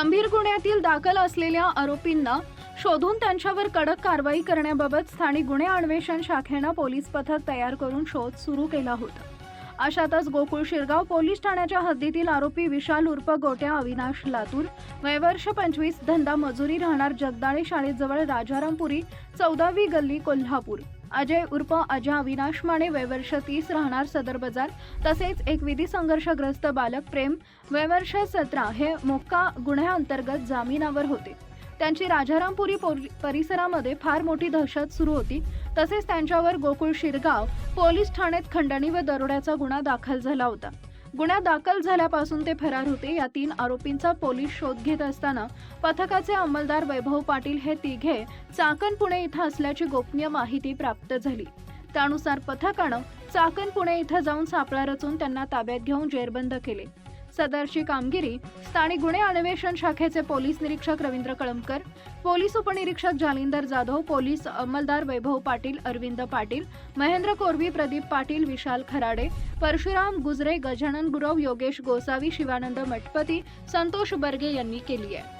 गंभीर गुन्ह्यातील दाखल असलेल्या आरोपींना शोधून त्यांच्यावर कडक कारवाई करण्याबाबत स्थानिक गुन्हे अन्वेषण शाखेनं पोलीस पथक तयार करून शोध सुरू केला होता. अशातच गोकुळ शिरगाव पोलीस ठाण्याच्या हद्दीतील आरोपी विशाल उर्फ गोट्या अविनाश लातूर वयवर्ष पंचवीस धंदा मजुरी राहणार जगदाळे शाळेजवळ राजारामपुरी चौदावी गल्ली कोल्हापूर. अजय उर्फ अजा अविनाश माने वयवर्ष तीस राहणार सदर बाजार. तसेच एक विधी संघर्षग्रस्त बालक प्रेम वयवर्ष सतरा हे मोक्का गुन्ह्याअंतर्गत जामिनावर होते. त्यांची राजारामपुरी परिसरामध्ये फार मोठी दहशत सुरू होती. तसेच त्यांच्यावर गोकुळ शिरगाव पोलीस ठाण्यात खंडणी व दरोड्याचा गुन्हा दाखल झाला होता. गुन्हा दाखल झाल्यापासून ते फरार होते या तीन आरोपींचा पोलीस शोध घेत असताना पथकाचे अंमलदार वैभव पाटील हे तिघे चाकण पुणे इथं असल्याची गोपनीय माहिती प्राप्त झाली. त्यानुसार पथकानं चाकण पुणे इथं जाऊन सापळा रचून त्यांना ताब्यात घेऊन जेरबंद केले. सदरची कामगिरी स्थानिक गुन्हे अन्वेषण शाखेचे पोलीस निरीक्षक रवींद्र कळमकर पोलीस उपनिरीक्षक जालिंदर जाधव पोलीस अंमलदार वैभव पाटील अरविंद पाटील महेंद्र कोरवी प्रदीप पाटील विशाल खराडे परशुराम गुजरे गजानन गुरव योगेश गोसावी शिवानंद मठपती संतोष बर्गे यांनी केली आहे.